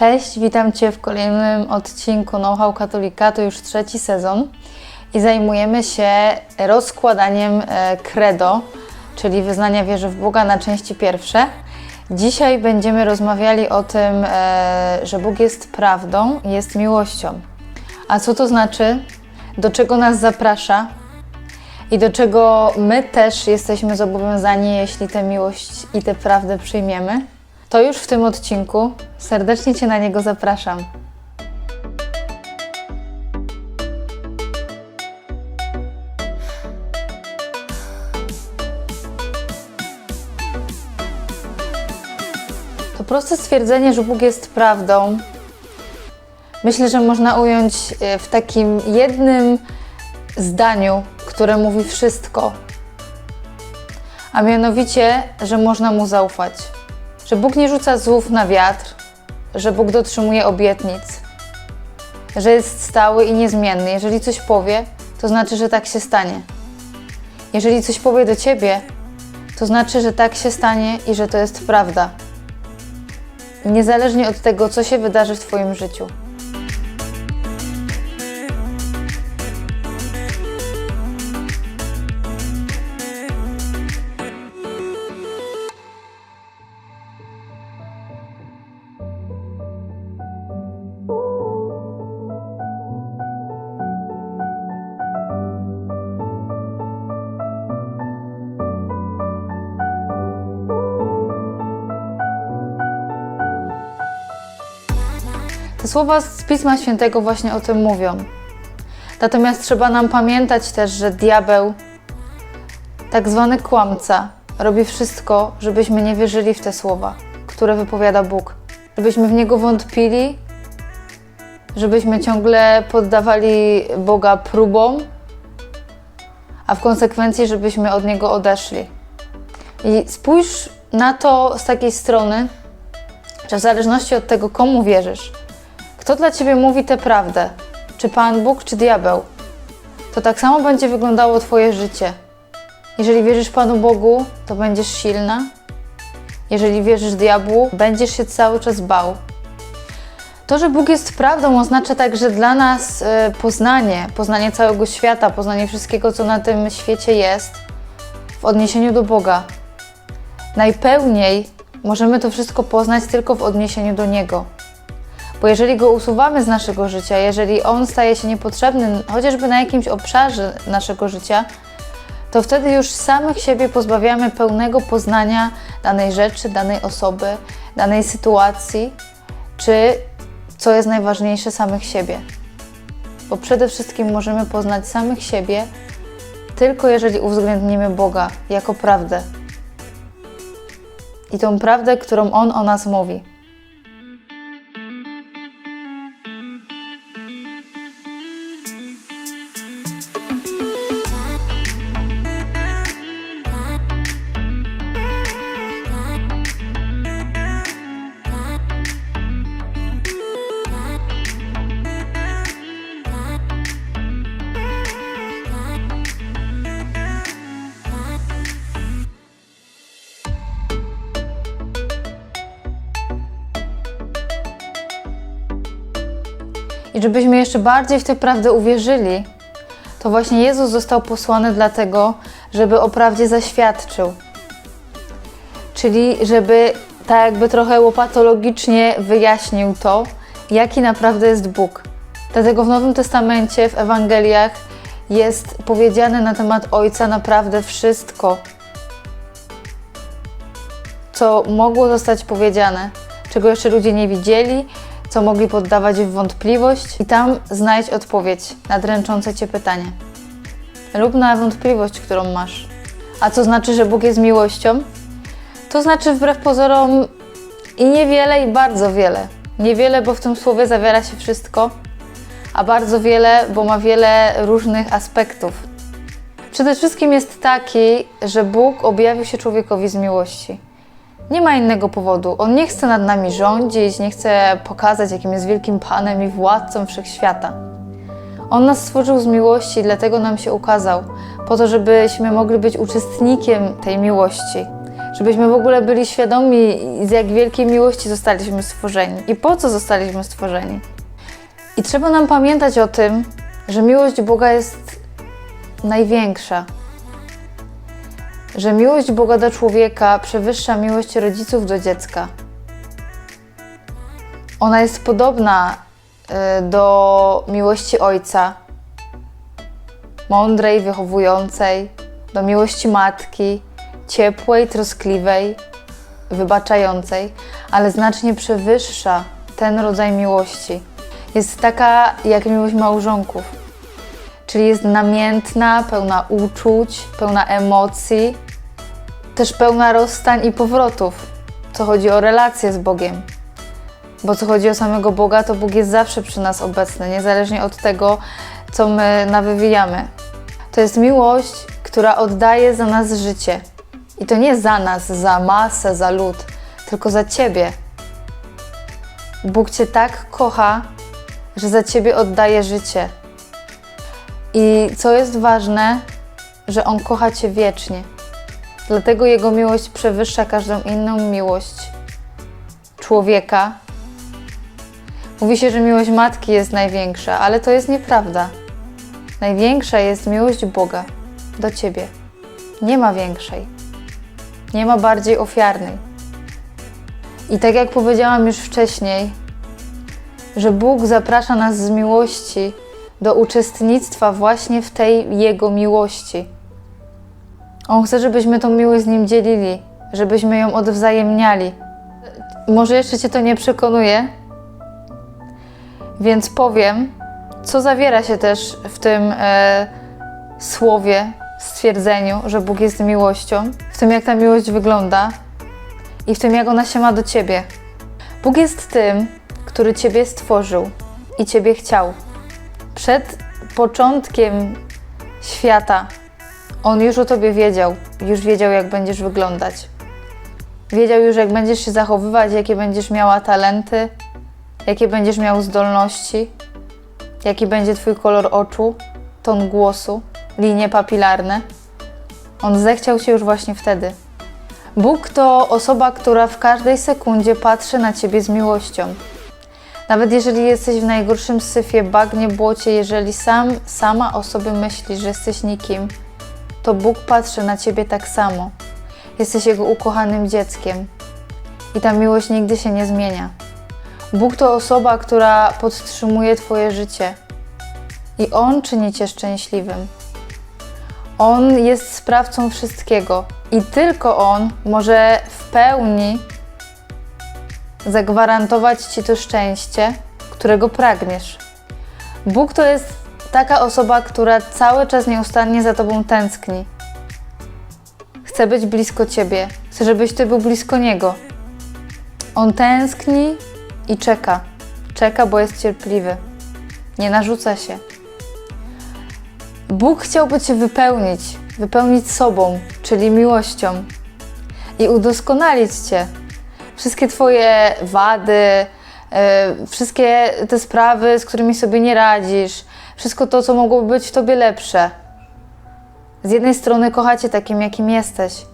Cześć, witam Cię w kolejnym odcinku Know-how Katolika, to już trzeci sezon i zajmujemy się rozkładaniem e, credo, czyli wyznania wierzy w Boga na części pierwsze. Dzisiaj będziemy rozmawiali o tym, e, że Bóg jest prawdą jest miłością. A co to znaczy? Do czego nas zaprasza? I do czego my też jesteśmy zobowiązani, jeśli tę miłość i tę prawdę przyjmiemy? To już w tym odcinku. Serdecznie Cię na niego zapraszam. To proste stwierdzenie, że Bóg jest prawdą. Myślę, że można ująć e, w takim jednym zdaniu, które mówi wszystko. A mianowicie, że można mu zaufać że Bóg nie rzuca słów na wiatr, że Bóg dotrzymuje obietnic, że jest stały i niezmienny. Jeżeli coś powie, to znaczy, że tak się stanie. Jeżeli coś powie do ciebie, to znaczy, że tak się stanie i że to jest prawda. Niezależnie od tego, co się wydarzy w Twoim życiu. Słowa z Pisma Świętego właśnie o tym mówią. Natomiast trzeba nam pamiętać też, że diabeł, tak zwany kłamca, robi wszystko, żebyśmy nie wierzyli w te słowa, które wypowiada Bóg. Żebyśmy w niego wątpili, żebyśmy ciągle poddawali Boga próbom, a w konsekwencji, żebyśmy od niego odeszli. I spójrz na to z takiej strony, że w zależności od tego, komu wierzysz, kto dla ciebie mówi tę prawdę? Czy Pan Bóg, czy diabeł? To tak samo będzie wyglądało Twoje życie. Jeżeli wierzysz Panu Bogu, to będziesz silna. Jeżeli wierzysz diabłu, będziesz się cały czas bał. To, że Bóg jest prawdą, oznacza także dla nas e, poznanie, poznanie całego świata, poznanie wszystkiego, co na tym świecie jest, w odniesieniu do Boga. Najpełniej możemy to wszystko poznać tylko w odniesieniu do Niego. Bo jeżeli go usuwamy z naszego życia, jeżeli on staje się niepotrzebny, chociażby na jakimś obszarze naszego życia, to wtedy już samych siebie pozbawiamy pełnego poznania danej rzeczy, danej osoby, danej sytuacji, czy co jest najważniejsze, samych siebie. Bo przede wszystkim możemy poznać samych siebie tylko jeżeli uwzględnimy Boga jako prawdę. I tą prawdę, którą On o nas mówi. I żebyśmy jeszcze bardziej w tę prawdę uwierzyli, to właśnie Jezus został posłany dlatego, żeby o prawdzie zaświadczył. Czyli żeby tak jakby trochę łopatologicznie wyjaśnił to, jaki naprawdę jest Bóg. Dlatego w Nowym Testamencie, w Ewangeliach jest powiedziane na temat Ojca naprawdę wszystko, co mogło zostać powiedziane, czego jeszcze ludzie nie widzieli, co mogli poddawać w wątpliwość, i tam znajdź odpowiedź na dręczące cię pytanie. Lub na wątpliwość, którą masz. A co znaczy, że Bóg jest miłością? To znaczy wbrew pozorom i niewiele, i bardzo wiele. Niewiele, bo w tym słowie zawiera się wszystko, a bardzo wiele, bo ma wiele różnych aspektów. Przede wszystkim jest taki, że Bóg objawił się człowiekowi z miłości. Nie ma innego powodu. On nie chce nad nami rządzić, nie chce pokazać, jakim jest wielkim Panem i władcą wszechświata. On nas stworzył z miłości, dlatego nam się ukazał, po to, żebyśmy mogli być uczestnikiem tej miłości, Żebyśmy w ogóle byli świadomi, z jak wielkiej miłości zostaliśmy stworzeni i po co zostaliśmy stworzeni. I trzeba nam pamiętać o tym, że miłość Boga jest największa. Że miłość Boga do człowieka przewyższa miłość rodziców do dziecka. Ona jest podobna y, do miłości ojca, mądrej, wychowującej, do miłości matki, ciepłej, troskliwej, wybaczającej, ale znacznie przewyższa ten rodzaj miłości. Jest taka jak miłość małżonków, czyli jest namiętna, pełna uczuć, pełna emocji, też pełna rozstań i powrotów, co chodzi o relacje z Bogiem. Bo co chodzi o samego Boga, to Bóg jest zawsze przy nas obecny, niezależnie od tego, co my nawywijamy. To jest miłość, która oddaje za nas życie. I to nie za nas, za masę, za lud, tylko za Ciebie. Bóg Cię tak kocha, że za Ciebie oddaje życie. I co jest ważne, że On kocha Cię wiecznie. Dlatego Jego miłość przewyższa każdą inną miłość człowieka. Mówi się, że miłość matki jest największa, ale to jest nieprawda. Największa jest miłość Boga do Ciebie. Nie ma większej. Nie ma bardziej ofiarnej. I tak jak powiedziałam już wcześniej, że Bóg zaprasza nas z miłości do uczestnictwa właśnie w tej Jego miłości. On chce, żebyśmy tą miłość z Nim dzielili, żebyśmy ją odwzajemniali. Może jeszcze Cię to nie przekonuje, więc powiem, co zawiera się też w tym e, słowie, stwierdzeniu, że Bóg jest miłością, w tym jak ta miłość wygląda i w tym jak ona się ma do Ciebie. Bóg jest tym, który Ciebie stworzył i Ciebie chciał. Przed początkiem świata On już o Tobie wiedział, już wiedział, jak będziesz wyglądać. Wiedział już, jak będziesz się zachowywać, jakie będziesz miała talenty, jakie będziesz miał zdolności, jaki będzie Twój kolor oczu, ton głosu, linie papilarne. On zechciał się już właśnie wtedy. Bóg to osoba, która w każdej sekundzie patrzy na Ciebie z miłością. Nawet jeżeli jesteś w najgorszym syfie, bagnie, błocie, jeżeli sam, sama o sobie myślisz, że jesteś nikim, to Bóg patrzy na Ciebie tak samo. Jesteś Jego ukochanym dzieckiem. I ta miłość nigdy się nie zmienia. Bóg to osoba, która podtrzymuje Twoje życie. I On czyni Cię szczęśliwym. On jest sprawcą wszystkiego. I tylko On może w pełni zagwarantować Ci to szczęście, którego pragniesz. Bóg to jest taka osoba, która cały czas nieustannie za Tobą tęskni. Chce być blisko Ciebie, chce, żebyś Ty był blisko Niego. On tęskni i czeka. Czeka, bo jest cierpliwy. Nie narzuca się. Bóg chciałby Cię wypełnić, wypełnić sobą, czyli miłością i udoskonalić Cię. Wszystkie Twoje wady, yy, wszystkie te sprawy, z którymi sobie nie radzisz, wszystko to, co mogłoby być w Tobie lepsze. Z jednej strony kocha Cię takim, jakim jesteś,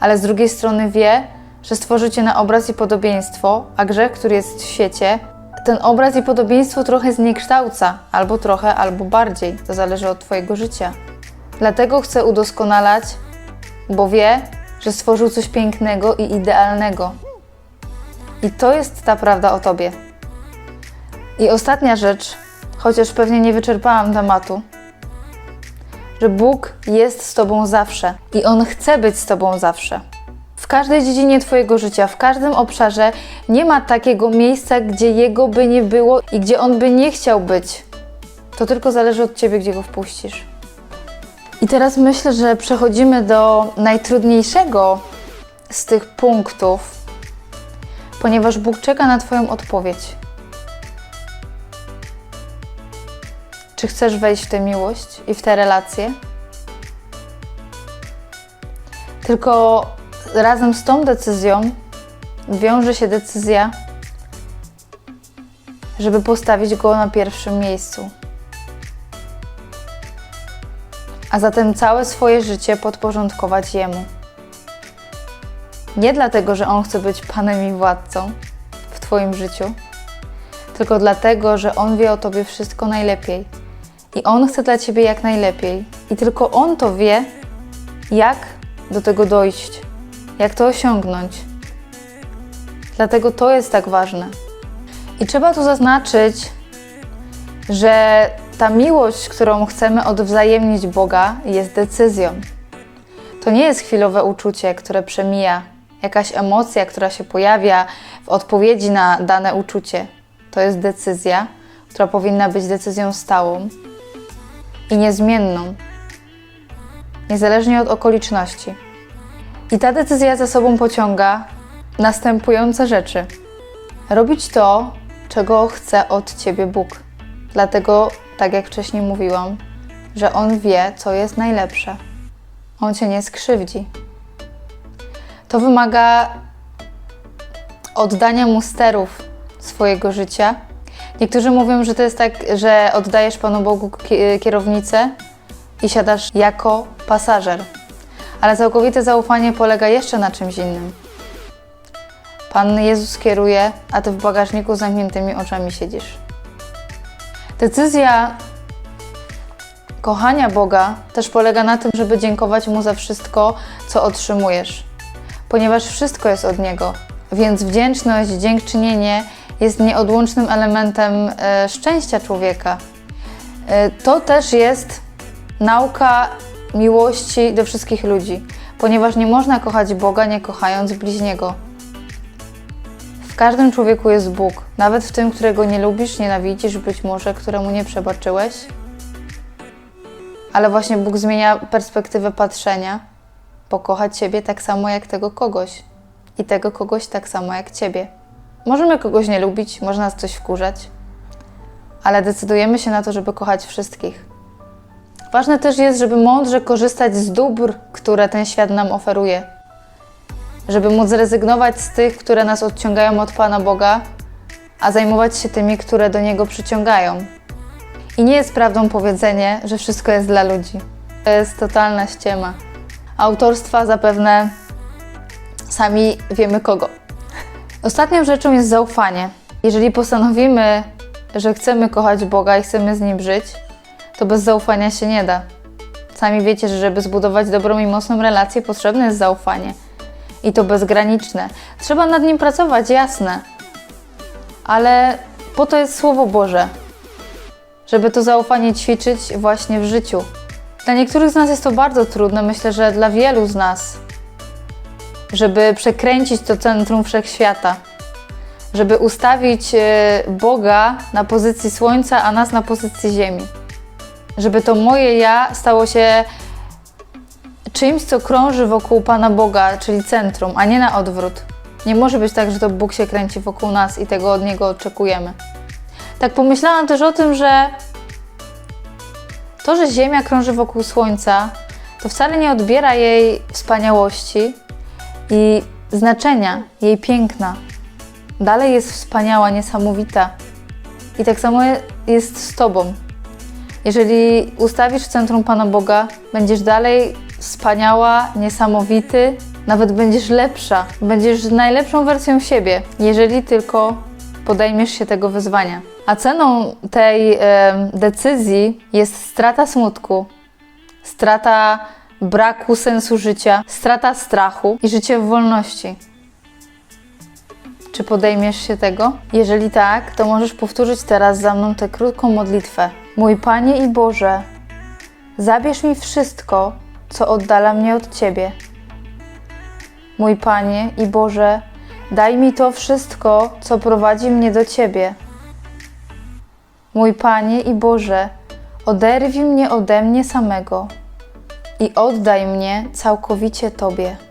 ale z drugiej strony wie, że stworzy Cię na obraz i podobieństwo, a grzech, który jest w świecie, ten obraz i podobieństwo trochę zniekształca, albo trochę, albo bardziej. To zależy od Twojego życia. Dlatego chce udoskonalać, bo wie, że stworzył coś pięknego i idealnego. I to jest ta prawda o Tobie. I ostatnia rzecz, chociaż pewnie nie wyczerpałam tematu, że Bóg jest z Tobą zawsze i On chce być z Tobą zawsze. W każdej dziedzinie Twojego życia, w każdym obszarze nie ma takiego miejsca, gdzie Jego by nie było i gdzie On by nie chciał być. To tylko zależy od Ciebie, gdzie Go wpuścisz. I teraz myślę, że przechodzimy do najtrudniejszego z tych punktów, ponieważ Bóg czeka na Twoją odpowiedź. Czy chcesz wejść w tę miłość i w tę relację? Tylko razem z tą decyzją wiąże się decyzja, żeby postawić go na pierwszym miejscu. A zatem całe swoje życie podporządkować jemu. Nie dlatego, że On chce być Panem i Władcą w Twoim życiu, tylko dlatego, że On wie o Tobie wszystko najlepiej. I On chce dla Ciebie jak najlepiej. I tylko On to wie, jak do tego dojść, jak to osiągnąć. Dlatego to jest tak ważne. I trzeba tu zaznaczyć, że ta miłość, którą chcemy odwzajemnić Boga, jest decyzją. To nie jest chwilowe uczucie, które przemija, jakaś emocja, która się pojawia w odpowiedzi na dane uczucie. To jest decyzja, która powinna być decyzją stałą i niezmienną, niezależnie od okoliczności. I ta decyzja za sobą pociąga następujące rzeczy. Robić to, czego chce od ciebie Bóg. Dlatego, tak jak wcześniej mówiłam, że On wie, co jest najlepsze. On cię nie skrzywdzi. To wymaga oddania mu sterów swojego życia. Niektórzy mówią, że to jest tak, że oddajesz Panu Bogu ki- kierownicę i siadasz jako pasażer. Ale całkowite zaufanie polega jeszcze na czymś innym. Pan Jezus kieruje, a ty w bagażniku z zamkniętymi oczami siedzisz. Decyzja kochania Boga też polega na tym, żeby dziękować Mu za wszystko, co otrzymujesz, ponieważ wszystko jest od Niego. Więc wdzięczność, dziękczynienie jest nieodłącznym elementem e, szczęścia człowieka. E, to też jest nauka miłości do wszystkich ludzi, ponieważ nie można kochać Boga, nie kochając bliźniego. W każdym człowieku jest Bóg, nawet w tym, którego nie lubisz, nienawidzisz, być może któremu nie przebaczyłeś. Ale właśnie Bóg zmienia perspektywę patrzenia, bo kocha Ciebie tak samo jak tego kogoś i tego kogoś tak samo jak Ciebie. Możemy kogoś nie lubić, może nas coś wkurzać, ale decydujemy się na to, żeby kochać wszystkich. Ważne też jest, żeby mądrze korzystać z dóbr, które ten świat nam oferuje. Żeby móc zrezygnować z tych, które nas odciągają od Pana Boga, a zajmować się tymi, które do Niego przyciągają. I nie jest prawdą powiedzenie, że wszystko jest dla ludzi. To jest totalna ściema. Autorstwa zapewne sami wiemy kogo. Ostatnią rzeczą jest zaufanie. Jeżeli postanowimy, że chcemy kochać Boga i chcemy z Nim żyć, to bez zaufania się nie da. Sami wiecie, że żeby zbudować dobrą i mocną relację, potrzebne jest zaufanie. I to bezgraniczne. Trzeba nad nim pracować, jasne. Ale po to jest Słowo Boże, żeby to zaufanie ćwiczyć właśnie w życiu. Dla niektórych z nas jest to bardzo trudne, myślę, że dla wielu z nas, żeby przekręcić to centrum wszechświata, żeby ustawić e, Boga na pozycji Słońca, a nas na pozycji Ziemi. Żeby to moje ja stało się czymś, co krąży wokół Pana Boga, czyli centrum, a nie na odwrót. Nie może być tak, że to Bóg się kręci wokół nas i tego od Niego oczekujemy. Tak pomyślałam też o tym, że to, że Ziemia krąży wokół Słońca, to wcale nie odbiera jej wspaniałości i znaczenia, jej piękna. Dalej jest wspaniała, niesamowita. I tak samo jest z Tobą. Jeżeli ustawisz w centrum Pana Boga, będziesz dalej wspaniała, niesamowity, nawet będziesz lepsza, będziesz najlepszą wersją siebie, jeżeli tylko podejmiesz się tego wyzwania. A ceną tej e, decyzji jest strata smutku, strata braku sensu życia, strata strachu i życie w wolności. Czy podejmiesz się tego? Jeżeli tak, to możesz powtórzyć teraz za mną tę krótką modlitwę. Mój Panie i Boże, zabierz mi wszystko, co oddala mnie od Ciebie. Mój Panie i Boże, daj mi to wszystko, co prowadzi mnie do Ciebie. Mój Panie i Boże, oderwij mnie ode mnie samego i oddaj mnie całkowicie Tobie.